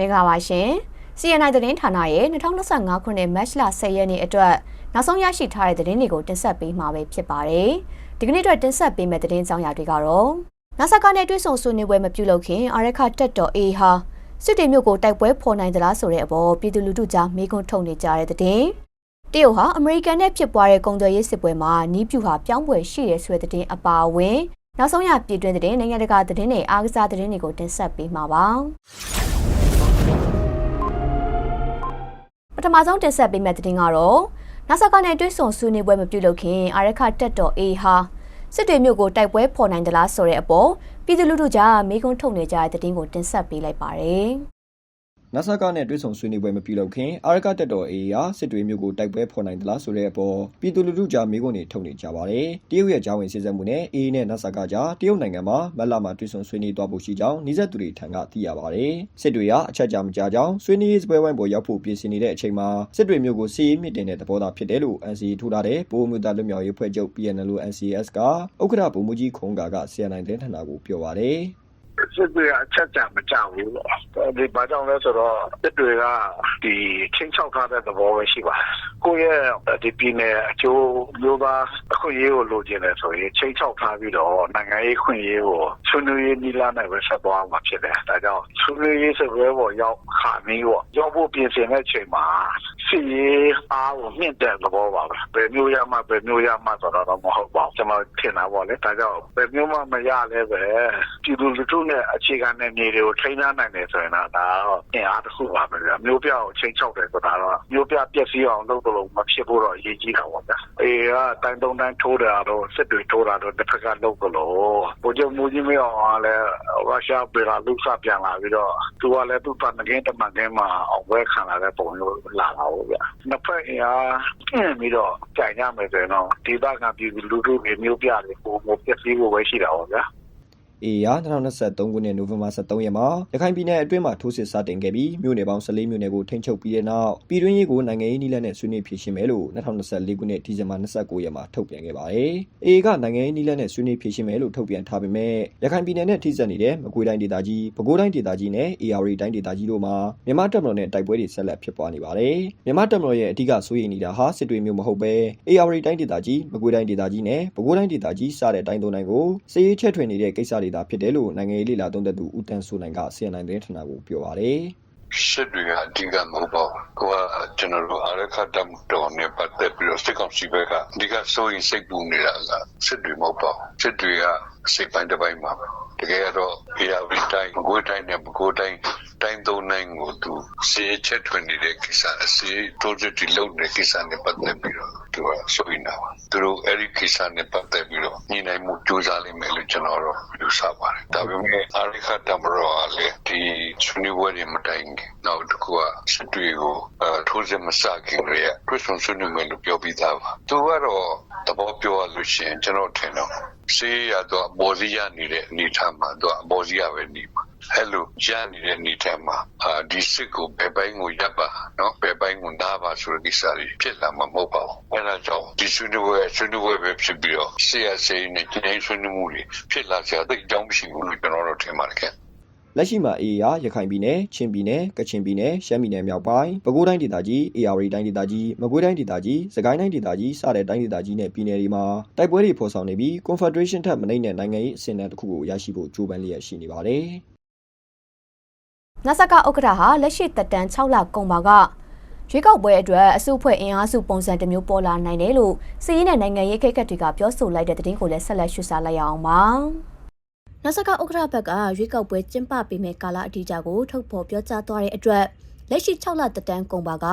မင်္ဂလာပါရှင် CNI သတင်းဌာနရဲ့2025ခုနှစ်မတ်လ10ရက်နေ့အတွက်နောက်ဆုံးရရှိထားတဲ့သတင်းတွေကိုတင်ဆက်ပေးမှာပဲဖြစ်ပါတယ်ဒီကနေ့အတွက်တင်ဆက်ပေးမယ့်သတင်းကြောင်းရာတွေကတော့နာဆာကနဲ့တွဲဆုံဆွေးနွေးပွဲမပြုလုပ်ခင်အာရခတက်တော် A ဟာစစ်တေမျိုးကိုတိုက်ပွဲဖော်နိုင်သလားဆိုတဲ့အပေါ်ပြည်သူလူထုကြားမေးခွန်းထုတ်နေကြတဲ့သတင်းတရုတ်ဟာအမေရိကန်နဲ့ဖြစ်ပွားတဲ့ကုန်သွယ်ရေးစစ်ပွဲမှာနီးပြူဟာပြောင်းပွဲရှိတဲ့ဆိုတဲ့သတင်းအပါအဝင်နောက်ဆုံးရပြည်တွင်းသတင်းနိုင်ငံတကာသတင်းတွေအားကစားသတင်းတွေကိုတင်ဆက်ပေးမှာပါ ထမဆုံးတင်ဆက်ပေးမယ့်သတင်းကတော့နာဆာကနဲ့တွဲဆုံဆွေးနွေးပွဲမပြုလုပ်ခင်အာရခတက်တော် A ဟာစစ်တွေမျိုးကိုတိုက်ပွဲဖော်နိုင်သလားဆိုတဲ့အပေါ်ပြည်သူလူထုကြားမေးခွန်းထုတ်နေကြတဲ့သတင်းကိုတင်ဆက်ပေးလိုက်ပါတယ်။ နဆကနဲ့တွဲဆုံဆွေးနွေးပွဲမပြုလုပ်ခင်အာရကတက်တော်အေယာစစ်တွေမျိုးကိုတိုက်ပွဲဖော်နိုင်သလားဆိုတဲ့အပေါ်ပြည်သူလူထုကြားမေးခွန်းတွေထုတ်နေကြပါတယ်။တရုတ်ရဲ့ဂျာဝင်စစ်စက်မှုနဲ့အေနဲ့နဆကကြားတရုတ်နိုင်ငံမှာမက်လာမှာတွဲဆုံဆွေးနွေးသွားဖို့ရှိကြောင်းနှိစက်သူတွေထံကသိရပါတယ်။စစ်တွေကအချက်ကြားမကြကြောင်းဆွေးနွေးရေးစပွဲဝိုင်းပေါ်ရောက်ဖို့ပြင်ဆင်နေတဲ့အချိန်မှာစစ်တွေမျိုးကိုစီးရေးမြင့်တင်တဲ့သဘောသားဖြစ်တယ်လို့ NCA ထိုးထားတဲ့ဗိုလ်မျိုးသားလွတ်မြောက်ရေးဖွဲ့ချုပ် PNL NCS ကဥက္ကဋ္ဌဗိုလ်မှူးကြီးခုံးကာက CNN သတင်းဌာနကိုပြောပါတယ်။ စစ်တွေကအချက်ကြမကြဘူးပေါ့ဒီဘာကြောင့်လဲဆိုတော့စစ်တွေကဒီချင်းချောက်ထားတဲ့သဘောပဲရှိပါတယ်ကိုယ့်ရဲ့ဒီပြည်နယ်အကျိုးမျိုးသားအ ခွင့်အရေးကို လိုချင်တယ်ဆိုရင်ချင်းချောက်ထားပြီးတော့ နိုင်ငံရေးခွင့်ရေးကို ဆွေးနွေးရေးနီလာနဲ့ပဲ ဆက်သွားမှာဖြစ်တယ် ဒါကြောင့် ဆွေးနွေးရေးစပွဲပေါ်ရောက်ခါမီးပေါ့ ရောက်ဖို့ပြင်ဆင်တဲ့အချိန်မှာ စစ်ရေးအားကို မြင့်တဲ့သဘောပါပဲ ဘယ်မျိုးရမှ ဘယ်မျိုးရမှ ဆိုတော့ မဟုတ်ပါဘူး ကျွန်တော်ထင်တာပေါ့လေ ဒါကြောင့် ဘယ်မျိုးမှ မရလဲပဲ ပြည်သူလူထုနဲ့ အခြေခံတဲ့နေတွေကို ထိန်းထားနိုင်တယ်ဆိုရင်တော့ ဒါတော့ အင်အားတစ်ခုပါပဲဗျာမျိုးပြကိုချိန်ချောက်တယ်ဆိုတာတော့မျိုးပြပြက်စီးအောင်လုပ်တော့မဖြစ်ဖို့တော့ အရေးကြီးတာပေါ့ဗျာအေးကတိုင်းတုံးတိုင်းထိုးတာတော့စစ်တွေထိုးတာတော့တစ်ဖက်ကလုပ်ကြလို့ဘိုးချုပ်မူကြီးမအောင်ကလည်းရုရှားပြည်လာလူစပြန်လာပြီးတော့သူကလည်းသူ့တန်ငင်းတမန်ငင်းမှာအောင်ပွဲခံလာတဲ့ပုံမျိုးလာတာဟုတ်ဗျာနှစ်ဖက်အင်အားပြင်ပြီးတော့ကြိုင်ရမယ်ဆိုရင်တော့ဒီဘကပြည်လူထုတွေမျိုးပြတွေပုံမပြက်စီးဖို့ပဲရှိတာပေါ့ဗျာ အေယာ2023ခုနှစ်နိုဝင်ဘာ23ရက်မှာရခိုင်ပြည်နယ်အတွင်းမှာထိုးစစ်စတင်ခဲ့ပြီးမြို့နယ်ပေါင်း14မြို့နယ်ကိုထိန်းချုပ်ပြီးတဲ့နောက်ပြည်တွင်းရေးကိုနိုင်ငံရေးနည်းလမ်းနဲ့ဆွေးနွေးဖြေရှင်းမယ်လို့2024ခုနှစ်ဒီဇင်ဘာ29ရက်မှာထုတ်ပြန်ခဲ့ပါတယ်။အေကနိုင်ငံရေးနည်းလမ်းနဲ့ဆွေးနွေးဖြေရှင်းမယ်လို့ထုတ်ပြန်ထားပေမဲ့ရခိုင်ပြည်နယ်နဲ့ထိစပ်နေတဲ့မကွေးတိုင်းဒေသကြီးပဲခူးတိုင်းဒေသကြီးနဲ့ AR တိုင်းဒေသကြီးတို့မှာမြန်မာတပ်မတော်နဲ့တိုက်ပွဲတွေဆက်လက်ဖြစ်ပွားနေပါတယ်။မြန်မာတပ်မတော်ရဲ့အဓိကစိုးရိမ်နေတာဟာစစ်တွေမျိုးမဟုတ်ပဲ AR တိုင်းဒေသကြီးမကွေးတိုင်းဒေသကြီးနဲ့ပဲခူးတိုင်းဒေသကြီးစတဲ့တိုင်းသုံးတိုင်းကိုစစ်ရေးချက်ထွင်နေတဲ့ကိစ္စတွေသာဖြစ်တယ်လို့နိုင်ငံရေးလေလာသုံးသက်သူဦးတန်းစိုးနိုင်က CNN သတင်းဌာနကိုပြောပါတယ်စစ်တွေကအဓိကမဟုတ်ပါဘူး။ကိုကကျွန်တော်တို့အရခတ်တမ်တော်နဲ့ပတ်သက်ပြီးတော့စစ်ကောင်စီဘက်ကအဓိကစိုးရင်စိတ်ပူနေတာကစစ်တွေမဟုတ်ပါဘူး။စစ်တွေကစိတ်ပိုင်းတစ်ပိုင်းမှာပဲ။တကယ်တော့ ARV တိုင်းကိုယ်တိုင်းနဲ့ကိုယ်တိုင်း တိုင်းသုံးနိုင်ကိုသူစေချက်ထွင်နေတဲ့ကိစ္စအစီတိုးစစ်တီလုံးတဲ့ကိစ္စနဲ့ပတ်သက်ပြီးတော့သူကစိုးရင်တာပါ။သူတို့အဲ့ဒီကိစ္စနဲ့ပတ်သက်ပြီးတော့ညီနိုင်မှုကြိုးစားလိမ့်မယ်လို့ကျွန်တော်တို့ယူဆပါတယ်။ဒါပေမဲ့အရခတ်တမ်တော်ကလည်းဒီဆွေးနွေးပွဲတွေမတိုင်ခင်နောက်တစ်ခုကစစ်တွေကိုအဲထိုးစစ်မစခင်တွေခရစ်စတန်ဆွေးနွေးမယ်လို့ပြောပြီးသားပါသူကတော့သဘောပြောရလို့ရှိရင်ကျွန်တော်ထင်တော့စေးရတော့အပေါ်စီးရနေတဲ့အနေထားမှာတော့အပေါ်စီးရပဲနေမှာ အဲ့လိုရနေတဲ့အနေထားမှာအာဒီစစ်ကိုဘယ်ပိုင်းကိုရပ်ပါနော်ဘယ်ပိုင်းကိုနားပါဆိုတဲ့ကိစ္စတွေဖြစ်လာမှာမဟုတ်ပါဘူးအဲ့ဒါကြောင့်ဒီဆွေးနွေးပွဲဆွေးနွေးပွဲပဲဖြစ်ပြီးတော့ဆေးရဆေးနဲ့ကျင်းဆွေးနွေးမှုတွေဖြစ်လာကြတဲ့အကြောင်းမရှိဘူးလို့ကျွန်တော်တို့ထင်ပါတယ်ခင်လက်ရှိမှာအေယာရခိုင်ပြည်နယ်ချင်းပြည်နယ်ကချင်ပြည်နယ်ရှမ်းပြည်နယ်မြောက်ပိုင်းပဲခူးတိုင်းဒေသကြီး AR တိုင်းဒေသကြီးမကွေးတိုင်းဒေသကြီးစကိုင်းတိုင်းဒေသကြီးစတဲ့တိုင်းဒေသကြီးနဲ့ပြည်နယ်တွေမှာတိုက်ပွဲတွေဖော်ဆောင်နေပြီး Confederation ထက်မနှိမ့်တဲ့နိုင်ငံရေးအဆင့်အတန်းတစ်ခုကိုရရှိဖို့ကြိုးပမ်းလျက်ရှိနေပါတယ်။ နဆကဥက္ကဋ္ဌဟာလက်ရှိတက်တန်း6လကုန်ပါကရွေးကောက်ပွဲအတွက်အစုအဖွဲ့အင်အားစုပုံစံတစ်မျိုးပေါ်လာနိုင်တယ်လို့စီးရီးနဲ့နိုင်ငံရေးခိတ်ခတ်တွေကပြောဆိုလိုက်တဲ့သတင်းကိုလည်းဆက်လက်ရှုစားလိုက်ရအောင်ပါ။နဆကဥက္ကဋ္ဌဘက်ကရွေးကောက်ပွဲကျင်းပပေးမဲ့ကာလအတိအကျကိုထုတ်ဖော်ပြောကြားသွားတဲ့အတွက်လက်ရှိ6လတက်တန်းကုန်ပါက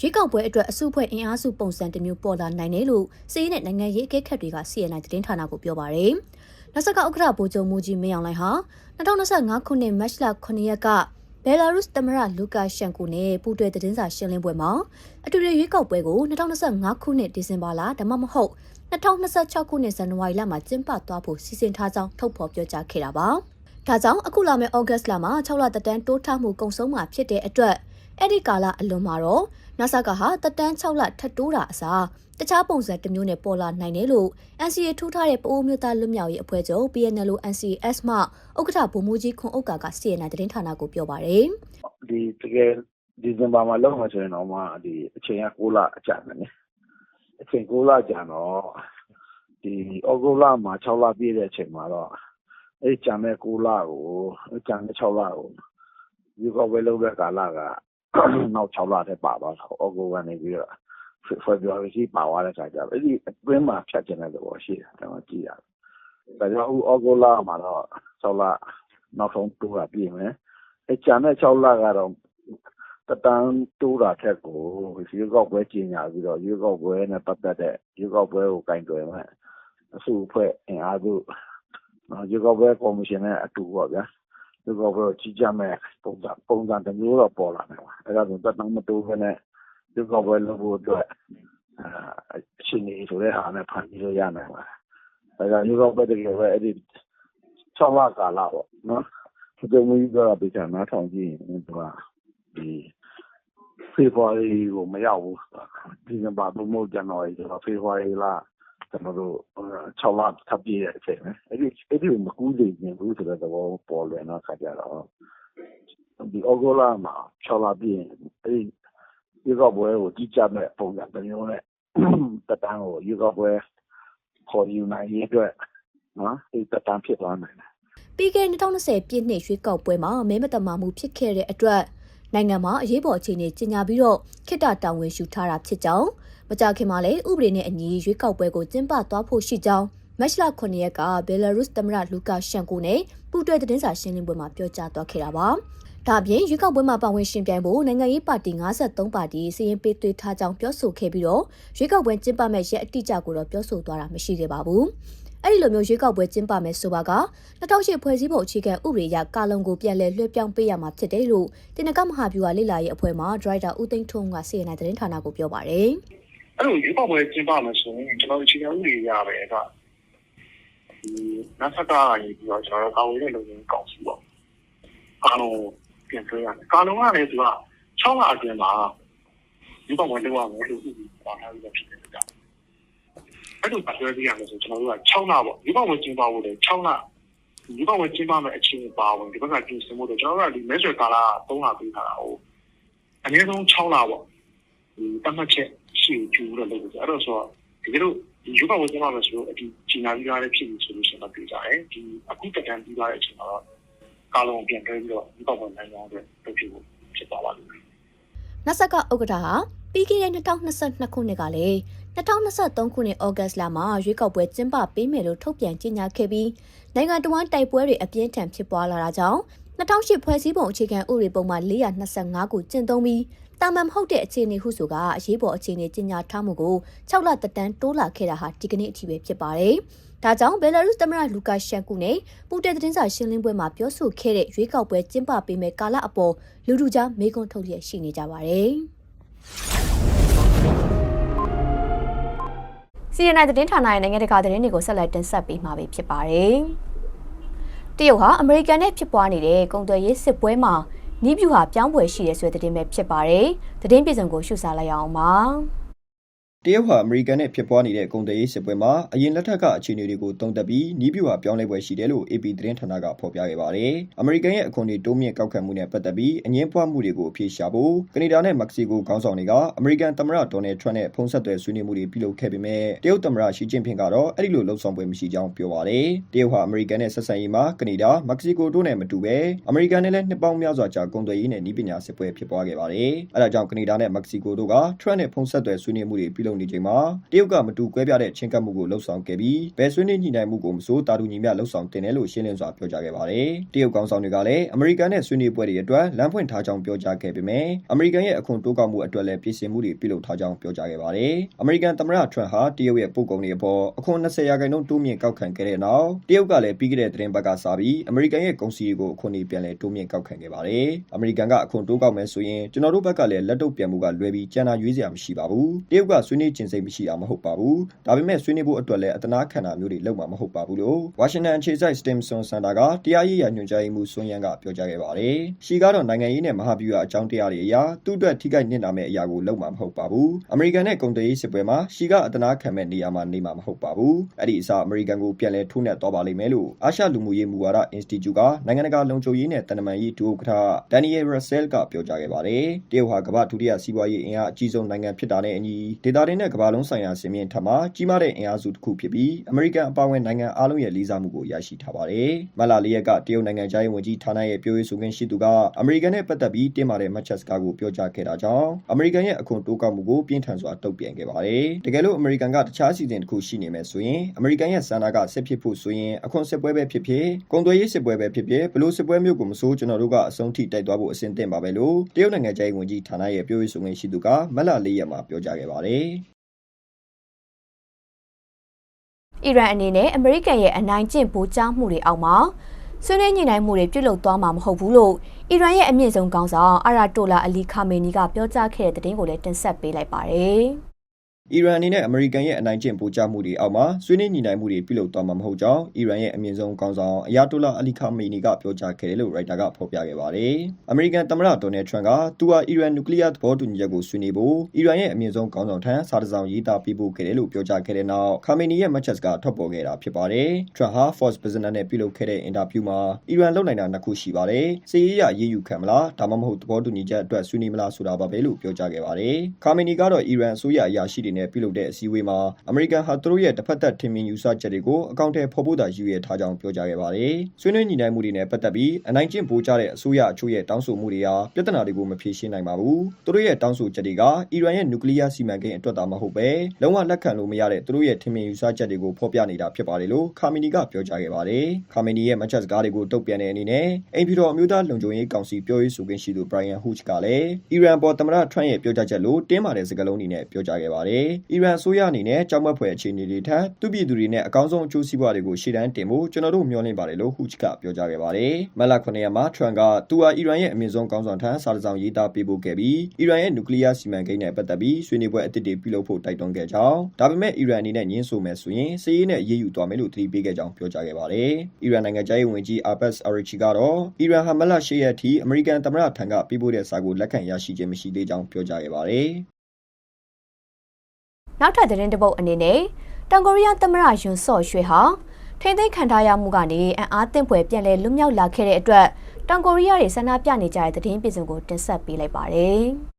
ရွေးကောက်ပွဲအတွက်အစုအဖွဲ့အင်အားစုပုံစံတစ်မျိုးပေါ်လာနိုင်တယ်လို့စီးရီးနဲ့နိုင်ငံရေးခိတ်ခတ်တွေက CNN သတင်းဌာနကိုပြောပါရယ်။နဆကဥက္ကဋ္ဌဗိုလ်ချုပ်မူကြီးမင်းအောင်လှိုင်ဟာ2025ခုနှစ်မတ်လ9ရက်က ဘယ်လာရုစ်သမ္မတလူကာရှန်ကိုနဲ့ပူးတွဲသတင်းစာရှင်းလင်းပွဲမှာအတူတူရွေးကောက်ပွဲကို2025ခုနှစ်ဒီဇင်ဘာလဒါမှမဟုတ်2026ခုနှစ်ဇန်နဝါရီလမှာကျင်းပသွားဖို့စီစဉ်ထားကြောင်းထုတ်ဖော်ပြောကြားခဲ့တာပါ။ဒါကြောင့်အခုလာမယ့်ဩဂတ်လမှာ6လတက်တန်းတိုးထားမှုကုန်ဆုံးမှာဖြစ်တဲ့အတွက်အဲ့ဒီကာလအလွန်မှာတော့နာဆာကဟာတက်တန်း6လထပ်တိုးတာအစား တခြားပုံစံတစ်မျိုးနဲ့ပေါ်လာနိုင်တယ်လို့ NCA ထိုးထားတဲ့ပအိုးမျိုးသားလွတ်မြောက်ရေးအဖွဲ့ချုပ် PNL NCS မှဥက္ကဋ္ဌဗိုလ်မှူးကြီးခွန်ဥက္ကာက CNN သတင်းဌာနကိုပြောပါရယ်ဒီတကယ်ဒီဇင်ဘာမှာလောက်မှဆိုရင်တော့မှဒီအချိန်က6လအကြာတယ်နော်အချိန်6လကြာတော့ဒီဩဂုတ်လမှာ6လပြည့်တဲ့အချိန်မှာတော့အဲ့ကြာမဲ့6လကိုကြာမဲ့6လကိုဒီကောဝဲလုံးတဲ့ကာလကနောက်6လတည်းပါသွားတာဩဂုတ်ကနေပြီးတော့ February ရှိပါသွားတဲ့ခါကျတော့အဲ့ဒီအတွင်းမှာဖြတ်ကျင်တဲ့သဘောရှိတယ်ကျွန်တော်ကြည့်ရတယ်ဒါကြောင့်ဩဂုတ်လမှာတော့6လနောက်ဆုံးတိုးတာပြည့်မယ်အဲကြာမဲ့6လကတော့တတန်းတိုးတာထက်ကိုရွေးကောက်ပွဲကျင်းညာပြီးတော့ရွေးကောက်ပွဲနဲ့ပတ်သက်တဲ့ရွေးကောက်ပွဲကိုကင်တွယ်မဲ့အစုအဖွဲ့အင်အားစုနော်ရွေးကောက်ပွဲကော်မရှင်နဲ့အတူပေါ့ဗျာရွေးကောက်ပွဲကိုကြီးကြပ်မဲ့ပုံစံပုံစံတစ်မျိုးတော့ပေါ်လာတယ်ပါအဲဒါဆိုတတန်းမတိုးဘဲနဲ့ ရွေးကောက်ပွဲလုပ်ဖို့အတွက်အာအချိန်ကြီးဆိုတဲ့ဟာနဲ့ဖန်ပြီးလို့ရနိုင်ပါတယ်ဒါကြောင့်ရွေးကောက်ပွဲတကယ်ပဲအဲ့ဒီ6လကာလပေါ့နော်ဒီလိုမျိုးကတော့ပြချင်နားထောင်ကြည့်ရင်သူကဒီဖေဖော်ဝါရီကိုမရောက်ဘူးဒီဇင်ဘာသို့မဟုတ်ဇန်နဝါရီဆိုတော့ဖေဖော်ဝါရီလကျွန်တော်တို့6လထပ်ပြည့်တဲ့အချိန်ပဲအဲ့ဒီအဲ့ဒီကိုမကူးသေးဘူးဆိုတဲ့သဘောပေါ်လွင်တော့ခါကြတော့ဒီဩဂုတ်လမှာ6လပြည့်ရင်အဲ့ဒီ ရွေးကောက်ပွဲကို ကြီးကြပ်မဲ့ပုံစံတစ်မျိုးနဲ့တက်တန်းကို ရွေးကောက်ပွဲ ခေါ်ယူနိုင်ရေးအတွက်နော်အဲ့တက်တန်းဖြစ်သွားနိုင်တယ် ပြီးခဲ့တဲ့2020ပြည့်နှစ် ရွေးကောက်ပွဲမှာ မဲမတမာမှုဖြစ်ခဲ့တဲ့အတွက် နိုင်ငံမှာ အရေးပေါ်အခြေအနေ ကြီးညာပြီးတော့ခိတ္တတာဝန်ယူထားတာဖြစ်ကြောင်း မကြခင်မှာလည်း ဥပဒေနဲ့အညီ ရွေးကောက်ပွဲကို ကျင်းပသွားဖို့ရှိကြောင်း မတ်လ9ရက်ကဘယ်လာရုစ်သမ္မတ လူကာရှန်ကိုနဲ့ ပူးတွဲသတင်းစာရှင်းလင်းပွဲမှာ ပြောကြားသွားခဲ့တာပါ။ ဒါ့အပြင်ရွေးကောက်ပွဲမှာပါဝင်ရှင်ပြိုင်ဖို့နိုင်ငံရေးပါတီ53ပါတီစီရင်ပေးသွေးထားကြောင်းပြောဆိုခဲ့ပြီးတော့ရွေးကောက်ပွဲကျင်းပမဲ့ရက်အတိအကျကိုတော့ပြောဆိုသွားတာမရှိခဲ့ပါဘူး။အဲ့ဒီလိုမျိုးရွေးကောက်ပွဲကျင်းပမယ်ဆိုပါက2008ဖွဲ့စည်းပုံအခြေခံဥပဒေအရကာလုံကိုပြန်လည်လွှဲပြောင်းပေးရမှာဖြစ်တယ်လို့တင်နကမဟာဗျူဟာလေ့လာရေးအဖွဲ့မှဒရိုက်တာဦးသိန်းထွန်းက CNN သတင်းဌာနကိုပြောပါတယ်အဲ့လိုရွေးကောက်ပွဲကျင်းပမယ်ဆိုရင်ကျွန်တော်တို့အခြေခံဥပဒေရပဲကဒီနတ်ဆက်ကရေးပြီးတော့ကျွန်တော်တို့ကာဝေးတဲ့လုံခြုံရေးကောင်စီပေါ့အားလုံး ပြင်သွင်းရတယ်ကာလုံကလည်းသူက6လအတွင်းမှာရွေးကောက်ပွဲလုပ်ရမယ်လို့ဥပဒေပါထားပြီးတော့ဖြစ်တယ်ကြောင့်အဲ့လိုပတ်သက်ပြီးရမယ်ဆိုကျွန်တော်တို့က6လပေါ့ရွေးကောက်ပွဲကျင်းပဖို့လည်း6လရွေးကောက်ပွဲကျင်းပမယ့်အချိန်ပါဝင်ဒီဘက်ကပြင်ဆင်ဖို့တော့ကျွန်တော်တို့ကဒီမဲဆွယ်ကာလ3လပေးထားတာဟုတ်အနည်းဆုံး6လပေါ့ဒီတတ်မှတ်ချက်ရှိကျူတော့လုပ်ကြအဲ့တော့ဆိုတော့ဒီလိုဒီရုပ်ကဝယ်ကြမှာဆိုတော့ဒီချီနာပြီးသားလည်းဖြစ်ပြီဆိုလို့ရှိရင်တော့ပြကြတယ်ဒီအခုတက်တန်းပြီးသားတဲ့အချိန်မှာတော့ ကာလုံးပြန်တွဲပြီးတော့ဒီပောက်ဝင်နိုင်အောင်အတွက်လုပ်ဖြစ်ဖို့ဖြစ်သွားပါလိမ့်မယ်။နတ်ဆက်ကဥက္ကဋ္ဌဟာပြီးခဲ့တဲ့2022ခုနှစ်ကလည်း2023ခုနှစ်ဩဂတ်လမှာရွေးကောက်ပွဲကျင်းပပေးမယ်လို့ထုတ်ပြန်ကြေညာခဲ့ပြီးနိုင်ငံတော်ဝန်တိုက်ပွဲတွေအပြင်းထန်ဖြစ်ပွားလာတာကြောင့်2008ဖွဲ့စည်းပုံအခြေခံဥပဒေပုံမှန်425ကိုကျင့်သုံးပြီး တာမန်မဟုတ်တဲ့အခြေအနေဟုဆိုကအရေးပေါ်အခြေအနေကြီးညာထားမှုကို6လတက်တန်းတိုးလာခဲ့တာဟာဒီကနေ့အထိပဲဖြစ်ပါတယ်။ဒါကြောင့်ဘယ်လာရုစ်သမ္မတလူကာရှန်ကူနဲ့ပူတဲသတင်းစာရှင်းလင်းပွဲမှာပြောဆိုခဲ့တဲ့ရွေးကောက်ပွဲကျင်းပပေးမဲ့ကာလအပေါ်လူလူကြားမေးခွန်းထုတ်ရရှိနေကြပါတယ်။ CNN သတင်းဌာနရဲ့နိုင်ငံတကာသတင်းတွေကိုဆက်လက်တင်ဆက်ပေးမှာဖြစ်ပါတယ်။တရုတ်ဟာအမေရိကန်နဲ့ဖြစ်ပွားနေတဲ့ကုန်သွယ်ရေးစစ်ပွဲမှာ နီးဗျူဟာပြောင်းပွဲရှိရဲဆိုတဲ့သတင်းပဲဖြစ်ပါတယ်။သတင်းပြည်စုံကိုရှုစားလိုက်အောင်ပါ။ တရုတ်ဟာ အမေရိကန်နဲ့ဖြစ်ပွားနေတဲ့ ကုန်သွယ်ရေးစစ်ပွဲမှာ အရင်လက်ထက်က အခြေအနေတွေကိုတုံ့တက်ပြီးနီးဗျူဟာပြောင်းလဲပွဲရှိတယ်လို့ AP သတင်းဌာနက ဖော်ပြခဲ့ပါတယ်။အမေရိကန်ရဲ့ အခွန်တွေ တိုးမြင့်ကောက်ခံမှုနဲ့ ပတ်သက်ပြီး အငင်းပွားမှုတွေကိုအပြေရှားဖို့ ကနေဒါနဲ့ မက္ကဆီကို ခေါင်းဆောင်တွေက အမေရိကန်သမ္မတဒေါ်နယ်ထရန့်နဲ့ ဖုန်းဆက်သွယ် ဆွေးနွေးမှုတွေ ပြုလုပ်ခဲ့ပေမဲ့ တရုတ်သမ္မတရှီကျင်းဖင်ကတော့ အဲ့ဒီလိုလှုံ့ဆော်ပွဲမရှိကြောင်း ပြောပါတယ်။တရုတ်ဟာ အမေရိကန်နဲ့ ဆက်ဆံရေးမှာ ကနေဒါ မက္ကဆီကိုတို့နဲ့ မတူပဲအမေရိကန်နဲ့လည်း နှစ်ပေါင်းများစွာကြာ ကုန်သွယ်ရေးနဲ့ဤပညာစစ်ပွဲ ဖြစ်ပွားခဲ့ပါတယ်။အဲဒါကြောင့် ကနေဒါနဲ့ မက္ကဆီကိုတို့ကထရန့်နဲ့ ဖုန်းဆက်သွယ် ဆွေးနွေးမှုတွေ ပြုလုပ်နေချိန်မှာတရုတ်ကမတူကွဲပြားတဲ့ချင်းကပ်မှုကိုလှုံ့ဆော်ခဲ့ပြီးဘယ်ဆွေးနွေးညှိနှိုင်းမှုကိုမစိုးတာတူညီမျှလှုံ့ဆော်တင်တယ်လို့ရှင်းလင်းစွာပြောကြားခဲ့ပါတယ်။တရုတ်ကောင်ဆောင်တွေကလည်းအမေရိကန်နဲ့ဆွေးနွေးပွဲတွေအတွက်လမ်းဖွင့်ထားကြောင်းပြောကြားခဲ့ပေမဲ့အမေရိကန်ရဲ့အခွန်တိုးကောက်မှုအတွက်လည်းပြင်ဆင်မှုတွေပြုလုပ်ထားကြောင်းပြောကြားခဲ့ပါတယ်။အမေရိကန်သမ္မတထရန့်ဟာတရုတ်ရဲ့ပို့ကုန်တွေအပေါ်အခွန်20ရာခိုင်နှုန်းတိုးမြင့်ကောက်ခံခဲ့တဲ့နောက်တရုတ်ကလည်းပြီးခဲ့တဲ့သတင်းပတ်ကစပြီးအမေရိကန်ရဲ့ကုန်စည်တွေကိုအခွန်တွေပြန်လည်တိုးမြင့်ကောက်ခံခဲ့ပါတယ်။အမေရိကန်ကအခွန်တိုးကောက်မယ်ဆိုရင်ကျွန်တော်တို့ဘက်ကလည်းလက်တော့ပြန်မှုကလွယ်ပြီးကြံနာရွေးစရာမရှိပါဘူး။တရုတ်ကဆွေးနွေးနွေးကျင်စိတ်မရှိတာမဟုတ်ပါဘူးဒါပေမဲ့ဆွေးနွေးဖို့အတွက်လည်းအတနာခံတာမျိုးတွေလုပ်မှာမဟုတ်ပါဘူးလို့ဝါရှင်တန်အခြေစိုက် Stimson Center ကတရားရေးရာညွှန်ကြားရေးမှူးဆွန်ရန်ကပြောကြားခဲ့ပါတယ်ရှီကတော့နိုင်ငံရေးနဲ့မဟာဗျူဟာအကြောင်းတရားတွေအရာသူ့အတွက်ထိခိုက်နစ်နာမဲ့အရာကိုလုပ်မှာမဟုတ်ပါဘူးအမေရိကန်နဲ့ကုန်သွယ်ရေးစစ်ပွဲမှာရှီကအတနာခံမဲ့နေရာမှာနေမှာမဟုတ်ပါဘူးအဲ့ဒီအစားအမေရိကန်ကိုပြန်လဲထိုးနှက်သွားပါလိမ့်မယ်လို့အာရှလူမှုရေးမူဝါဒ Institute ကနိုင်ငံတကာလုံခြုံရေးနဲ့တန်တမာရေးဒုဥက္ကဋ္ဌဒန်နီယယ်ရက်ဆဲလ်ကပြောကြားခဲ့ပါတယ်တရုတ်ဟာကမ္ဘာဒုတိယစီးပွားရေးအင်အားအကြီးဆုံးနိုင်ငံဖြစ်တာနဲ့အညီဒေသတွင်းနဲ့ကမ္ဘာလုံးဆိုင်ရာစင်မြင့်ထပ်မှာကြီးမားတဲ့အင်အားစုတစ်ခုဖြစ်ပြီးအမေရိကန်အပါအဝင်နိုင်ငံအားလုံးရဲ့လေးစားမှုကိုရရှိထားပါတယ်မလာလေးရက်ကတရုတ်နိုင်ငံသားရေးဝန်ကြီးဌာနရဲ့ပြောရေးဆိုခွင့်ရှိသူကအမေရိကန်နဲ့ပတ်သက်ပြီးတင်းမာတဲ့မှတ်ချက်စကားကိုပြောကြားခဲ့တာကြောင့်အမေရိကန်ရဲ့အခွန်တိုးကောက်မှုကိုပြင်းထန်စွာတုံ့ပြန်ခဲ့ပါတယ်တကယ်လို့အမေရိကန်ကတခြားအစီအစဉ်တစ်ခုရှိနေမယ်ဆိုရင်အမေရိကန်ရဲ့စန္ဒကစစ်ဖြစ်ဖို့ဆိုရင်အခွန်စစ်ပွဲပဲဖြစ်ဖြစ်ကုန်သွယ်ရေးစစ်ပွဲပဲဖြစ်ဖြစ်ဘလို့စစ်ပွဲမျိုးကိုမစိုးကျွန်တော်တို့ကအဆုံးထိတိုက်သွားဖို့အစဉ်သင့်ပါပဲလို့တရုတ်နိုင်ငံသားရေးဝန်ကြီးဌာနရဲ့ပြောရေးဆိုခွင့်ရှိသူကမက်လာလေးရက်မှာပြောကြားခဲ့ပါတယ် အီရန်အနေနဲ့အမေရိကန်ရဲ့အနိုင်ကျင့်ဗိုလ်ကြားမှုတွေအောက်မှာဆွေးနွေးညှိနှိုင်းမှုတွေပြုလုပ်သွားမှာမဟုတ်ဘူးလို့အီရန်ရဲ့အမြင့်ဆုံးခေါင်းဆောင်အာရာတိုလာအလီခါမေနီကပြောကြားခဲ့တဲ့သတင်းကိုလည်းတင်ဆက်ပေးလိုက်ပါတယ်။ အီရန်အနေနဲ့အမေရိကန်ရဲ့အနိုင်ကျင့်ပိုချမှုတွေအောက်မှာဆွေးနွေးညီနိုင်မှုတွေပြုလုပ်သွားမှာမဟုတ်ကြောင်းအီရန်ရဲ့အမြင့်ဆုံးခေါင်းဆောင်အယာတိုလာအလီခါမေနီကပြောကြားခဲ့တယ်လို့ရိုက်တာကဖော်ပြခဲ့ပါတယ်။အမေရိကန်သမ္မတဒေါ်နယ်ထရန့်ကသူဟာအီရန်နျူကလ িয়ার သဘောတူညီချက်ကိုဆွေးနွေးဖို့အီရန်ရဲ့အမြင့်ဆုံးခေါင်းဆောင်ထံစာတစောင်ရေးသားပေးပို့ခဲ့တယ်လို့ပြောကြားခဲ့တဲ့နောက်ခါမေနီရဲ့ matches ကထွက်ပေါ်ခဲ့တာဖြစ်ပါတယ်။ထရန့်ဟာ Fox Business နဲ့ပြုလုပ်ခဲ့တဲ့အင်တာဗျူးမှာအီရန်လုံနိုင်တာနှစ်ခုရှိပါတယ်။စီးရီးရရေးယူခံမလားဒါမှမဟုတ်သဘောတူညီချက်အတွက်ဆွေးနွေးမလားဆိုတာပါပဲလို့ပြောကြားခဲ့ပါတယ်။ခါမေနီကတော့အီရန်အစိုးရအရာရှိတွေနဲ့ပြုလုပ်တဲ့အစည်းအဝေးမှာအမေရိကန်ဟာသူတို့ရဲ့တစ်ဖက်သက်ထင်မြင်ယူဆချက်တွေကိုအကောင့်ထဲဖော်ဖို့သာရည်ရွယ်ထားကြောင်းပြောကြားခဲ့ပါတယ်။ဆွေးနွေးညီနိုင်မှုတွေနဲ့ပတ်သက်ပြီးအနိုင်ကျင့်ပိုးကြတဲ့အစိုးရအချို့ရဲ့တောင်းဆိုမှုတွေဟာပြဿနာတွေကိုမဖြေရှင်းနိုင်ပါဘူး။သူတို့ရဲ့တောင်းဆိုချက်တွေကအီရန်ရဲ့နျူကလ িয়ার စီမံကိန်းအတွက်သာမဟုတ်ပဲလုံးဝလက်ခံလို့မရတဲ့သူတို့ရဲ့ထင်မြင်ယူဆချက်တွေကိုဖော်ပြနေတာဖြစ်ပါတယ်လို့ခါမီနီကပြောကြားခဲ့ပါတယ်။ခါမီနီရဲ့မချက်စကားတွေကိုတုံ့ပြန်တဲ့အနေနဲ့အိမ်ဖြူတော်အမျိုးသားလုံခြုံရေးကောင်စီပြောရေးဆိုခွင့်ရှိသူ Brian Hook ကလည်းအီရန်ပေါ်သမ္မတထရန့်ရဲ့ပြောကြားချက်လို့တင်းမာတဲ့စကားလုံးတွေနဲ့ပြောကြားခဲ့ပါတယ်။အီရန်အစိုးရအနေနဲ့ကြောက်မက်ဖွယ်အခြေအနေတွေထက်သူပြည်သူတွေနဲ့အကောင်းဆုံးအကျိုးစီးပွားတွေကိုရှေ့တန်းတင်ဖို့ကျွန်တော်တို့မျှော်လင့်ပါတယ်လို့ဟူချ်ကပြောကြားခဲ့ပါတယ်။မလ9ရက်မှာထရန်ကသူဟာအီရန်ရဲ့အမြင့်ဆုံးကောင်းဆောင်ထံစာတစောင်ရေးသားပေးပို့ခဲ့ပြီးအီရန်ရဲ့နျူကလ িয়ার စီမံကိန်းနဲ့ပတ်သက်ပြီးဆွေးနွေးပွဲအသစ်တွေပြုလုပ်ဖို့တိုက်တွန်းခဲ့ကြောင်းဒါပေမဲ့အီရန်အနေနဲ့ညှင်းဆိုမယ်ဆိုရင်စစ်ရေးနဲ့ရေးယူသွားမယ်လို့သတိပေးခဲ့ကြောင်းပြောကြားခဲ့ပါတယ်။အီရန်နိုင်ငံသားရေးဝန်ကြီးအာဘတ်အာရီချီကတော့အီရန်ဟာမလ10ရက်ထိအမေရိကန်သမ္မတထံကပေးပို့တဲ့စာကိုလက်ခံရရှိခြင်းမရှိသေးကြောင်းပြောကြားခဲ့ပါတယ်။ နောက်ထပ်သတင်းတစ်ပုဒ်အနေနဲ့တောင်ကိုရီးယားသမ္မတယွန်ဆော့ရွှေဟာထိမ့်သိမ်းခံထားရမှုကနေအံ့အားသင့်ဖွယ်ပြန်လည်လွတ်မြောက်လာခဲ့တဲ့အတွက်တောင်ကိုရီးယားတွေဆန္ဒပြနေကြတဲ့သတင်းပြည်စုံကိုတင်ဆက်ပေးလိုက်ပါတယ်။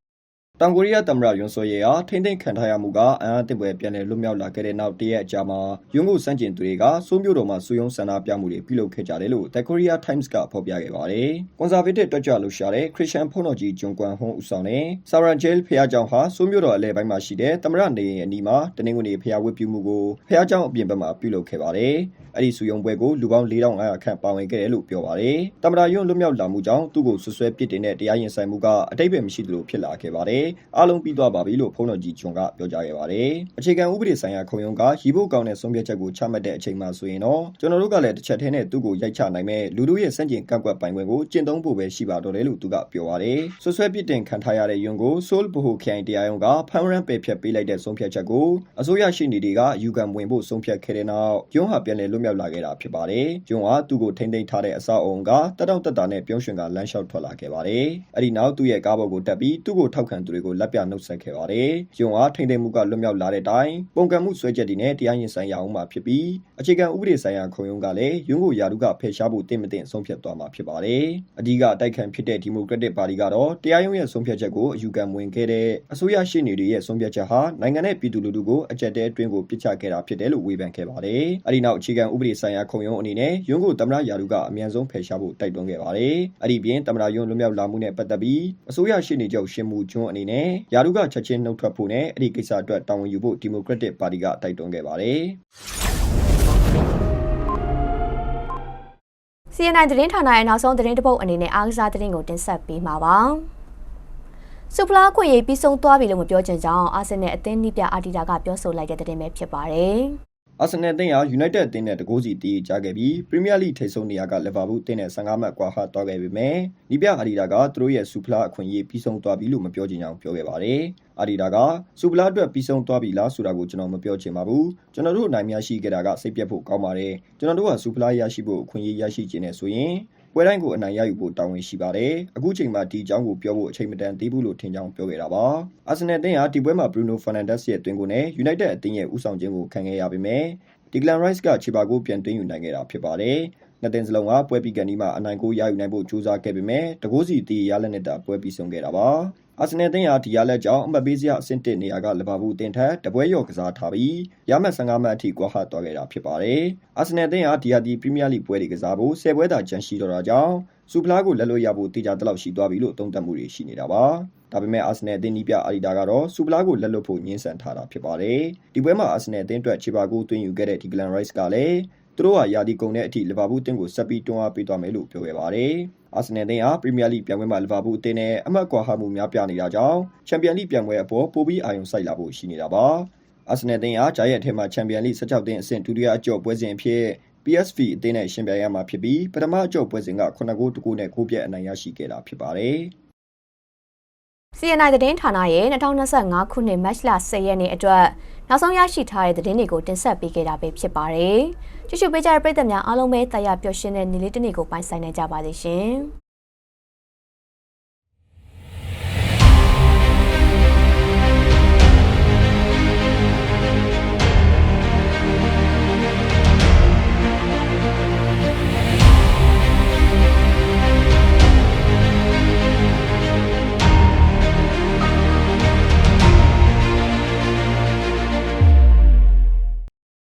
တောင်ကိုရီးယားသမ္မတယွန်ဆွေရဲ့အားထိမ့်သိမ့်ခံထားရမှုကအံ့အားသင့်ပွဲပြန်လည်လွတ်မြောက်လာခဲ့တဲ့နောက်တရက်အကြာမှာယွန်ကိုစန့်ကျင်သူတွေကစိုးမျိုးတော်မှာစုယုံဆန္ဒပြမှုတွေပြုလုပ်ခဲ့ကြတယ်လို့ The Korea Times ကဖော်ပြခဲ့ပါတယ်။ Conservative တွက်ကြလှုပ်ရှားတဲ့ Christian ဖုန်တော်ကြီးဂျွန်ကွန်ဟွန်းဦးဆောင်တဲ့ Saran Jail ဖျားကျောင်းဟာစိုးမျိုးတော်အလဲပိုင်းမှာရှိတဲ့သမ္မတနေအိမ်အနီးမှာတနင်္ဂနွေဖျားဝတ်ပြုမှုကိုဖျားကျောင်းအပြင်ဘက်မှာပြုလုပ်ခဲ့ပါတယ်။အဲ့ဒီစုယုံပွဲကိုလူပေါင်း4500ခန့်ပါဝင်ခဲ့တယ်လို့ပြောပါတယ်။သမ္မတယွန်လွတ်မြောက်လာမှုကြောင့်သူ့ကိုဆွဆွဲပစ်တင်တဲ့တရားရင်ဆိုင်မှုကအတိတ်ပဲမရှိသလိုဖြစ်လာခဲ့ပါတယ်အားလုံးပြီးသွားပါပြီလို့ဖုန်းတော်ကြီးဂျွန်ကပြောကြားခဲ့ပါတယ်။အခြေခံဥပဒေဆိုင်ရာခုံရုံးကရီဖို့ကောင်းတဲ့ဆုံးဖြတ်ချက်ကိုချမှတ်တဲ့အချိန်မှာဆိုရင်တော့ကျွန်တော်တို့ကလည်းတစ်ချက်တည်းနဲ့သူ့ကိုရိုက်ချနိုင်မဲ့လူတို့ရဲ့စန့်ကျင်ကန့်ကွက်ပိုင်ခွင့်ကိုကျင့်သုံးဖို့ပဲရှိပါတော့တယ်လို့သူကပြောပါတယ်။ဆွဆွဲပစ်တင်ခံထားရတဲ့ယွန်းကိုဆိုးလ်ဘိုခိုင်တရားရုံးကဖမ်းရမ်းပယ်ဖျက်ပေးလိုက်တဲ့ဆုံးဖြတ်ချက်ကိုအစိုးရရှိနေတွေကယူခံဝင်ဖို့ဆုံးဖြတ်ခဲ့တဲ့နောက်ယွန်းဟာပြန်လည်လွတ်မြောက်လာခဲ့တာဖြစ်ပါတယ်။ဂျွန်ဟာသူ့ကိုထိမ့်သိမ်းထားတဲ့အဆောက်အုံကတက်တောက်တက်တာနဲ့ပြုံးရွှင်ကလမ်းလျှောက်ထွက်လာခဲ့ပါတယ်။အဲ့ဒီနောက်သူ့ရဲ့ကားပေါ်ကိုတက်ပြီးသူ့ကိုထောက်ခံသူတွေကိုလက်ပြနှုတ်ဆက်ခဲ့ပါတယ်။ဂျွန်ဟာထိမ့်သိမ်းမှုကလွတ်မြောက်လာတဲ့အတိုင်းပုံကံမှုဆွဲချက်တွေနဲ့တရားရင်ဆိုင်ရအောင်မှာဖြစ်ပြီးအခြေခံဥပဒေဆိုင်ရာခုံရုံးကလည်းယွန်းကိုယာရုကဖယ်ရှားဖို့တင့်မတင်ဆုံးဖြတ်သွားမှာဖြစ်ပါတယ်။အဓိကအတိုက်ခံဖြစ်တဲ့ဒီမိုကရက်တစ်ပါတီကတော့တရားရုံးရဲ့ဆုံးဖြတ်ချက်ကိုအယူခံဝင်ခဲ့တဲ့အစိုးရရှိနေတွေရဲ့ဆုံးဖြတ်ချက်ဟာနိုင်ငံနဲ့ပြည်သူလူထုကိုအကြက်တဲအတွင်းကိုပစ်ချခဲ့တာဖြစ်တယ်လို့ဝေဖန်ခဲ့ပါတယ်။အဲ့ဒီနောက်အခြေခံဥပဒေဆိုင်ရာခုံရုံးအနေနဲ့ယွန်းကိုသမ္မတယာရုကအမြန်ဆုံးဖယ်ရှားဖို့တိုက်တွန်းခဲ့ပါတယ်။အဲ့ဒီပြင်သမ္မတယွန်းလွတ်မြောက်လာမှုနဲ့ပတ်သက်ပြီးအစိုးရရှိနေချုပ်ရှင်မူဂျွန်းအနေနဲ့ယာရုကချက်ချင်းနှုတ်ထွက်ဖို့နဲ့အဲ့ဒီကိစ္စအတွက်တာဝန်ယူဖို့ဒီမိုကရက်တစ်ပါတီကတိုက်တွန်းခဲ့ပါတယ်။ CNN သတင်းဌာနရဲ့နောက်ဆုံးသတင်းတစ်ပုဒ်အနေနဲ့အားကစားသတင်းကိုတင်ဆက်ပေးမှာပါ။စူပလာခွင့်ရေးပြီးဆုံးသွားပြီလို့မပြောချင်ကြောင်းအာဆင်နယ်အသင်းနီးပြအာတီတာကပြောဆိုလိုက်တဲ့သတင်းပဲဖြစ်ပါတယ်။ အာဆင်နယ်အသင်းဟာ United အသင်းနဲ့တကိုးစီတီးကြခဲ့ပြီး Premier League ထိပ်ဆုံးနေရာက Liverpool အသင်းနဲ့15မှတ်ကွာဟသွားခဲ့ပေမဲ့နီးပြအာဒီတာက သူတို့ရဲ့စူပလာအခွင့်အရေး ပြီးဆုံးသွားပြီလို့ မပြောချင်ကြောင်း ပြောခဲ့ပါတယ်။အာဒီတာကစူပလာအတွက် ပြီးဆုံးသွားပြီလားဆိုတာကို ကျွန်တော်မပြောချင်ပါဘူး။ကျွန်တော်တို့ အနိုင်များရှိခဲ့တာက စိတ်ပြတ်ဖို့ကောင်းပါတယ်။ကျွန်တော်တို့ကစူပလာရရှိဖို့ အခွင့်အရေး ရရှိခြင်းနဲ့ဆိုရင် ပွဲတိုင်းကိုအနိုင်ရယူဖို့တာဝန်ရှိပါတယ်။အခုချိန်မှာဒီအကြောင်းကိုပြောဖို့အချိန်မတန်သေးဘူးလို့ထင်ကြောင်းပြောခဲ့တာပါ။အာဆင်နယ်အသင်းဟာဒီပွဲမှာ Bruno Fernandes ရဲ့တွင်ကိုနဲ့ United အသင်းရဲ့ဦးဆောင်ခြင်းကိုခံခဲ့ရပေမဲ့ဒီဂလန်ရိုက်စ်ကချီပါကိုပြန်သွင်းယူနိုင်ခဲ့တာဖြစ်ပါတယ်။နှစ်တင်စလုံးကပွဲပြီးကန်ဒီမှာအနိုင်ကိုရယူနိုင်ဖို့ကြိုးစားခဲ့ပေမဲ့တကိုးစီတီရလက်နဲ့တာပွဲပြီးဆုံးခဲ့တာပါ။ အာဆင်နယ်အသင်းဟာဒီရလက်ကြောင့်အမှတ်ပေးစရာအဆင့်1နေရာကလီဗာပူးအသင်းထက်တပွဲရော့ကစားထားပြီးရမှတ်15မှတ်အထိကွာဟသွားခဲ့တာဖြစ်ပါတယ်။အာဆင်နယ်အသင်းဟာဒီယာဒီပရီးမီးယားလိပွဲတွေကစားဖို့10ပွဲသာကျန်ရှိတော့တာကြောင့်စူပလာကိုလက်လွတ်ရဖို့တေချာတလောက်ရှိသွားပြီလို့သုံးသပ်မှုတွေရှိနေတာပါ။ဒါပေမဲ့အာဆင်နယ်အသင်းနီးပြအာဒီတာကတော့စူပလာကိုလက်လွတ်ဖို့ညှင်းဆန်ထားတာဖြစ်ပါတယ်။ဒီပွဲမှာအာဆင်နယ်အသင်းအတွက်ချီပါကိုသွင်းယူခဲ့တဲ့ဒီဂလန်ရိုက်စ်ကလည်း သူတို့ဟာယာဒီကုံတဲ့အထိလီဗာပူးအသင်းကိုဆက်ပြီးတွန်းအားပေးသွားမယ်လို့ပြောခဲ့ပါတယ်။အာဆင်နယ်အသင်းဟာပရီးမီးယားလိပြိုင်ပွဲမှာလီဗာပူးအသင်းနဲ့အမှတ်ကွာဟမှုများပြနေတာကြောင့်ချန်ပီယံလိပြိုင်ပွဲအပေါ်ပိုပြီးအာရုံစိုက်လာဖို့ရှိနေတာပါ။အာဆင်နယ်အသင်းဟာဂျာရဲ့အထက်မှာချန်ပီယံလိ16သင်းအဆင့်ဒုတိယအကျော့ပွဲစဉ်အဖြစ် PSV အသင်းနဲ့ရှင်ပြိုင်ရမှာဖြစ်ပြီးပထမအကျော့ပွဲစဉ်က9ဂိုးတကူနဲ့ကိုပြက်အနိုင်ရရှိခဲ့တာဖြစ်ပါတယ်။ CNI သတင်းဌာနရဲ့2025ခုနှစ်မတ်လ10ရက်နေ့အတွက်နောက်ဆုံးရရှိထားတဲ့သတင်းတွေကိုတင်ဆက်ပေးခဲ့တာပဲဖြစ်ပါတယ်။ကြည့်ရှုပေးကြတဲ့ပရိသတ်များအားလုံးပဲတရားပျော်ရွှင်တဲ့နေ့လေးတစ်နေ့ကိုပိုင်ဆိုင်နိုင်ကြပါစေရှင်။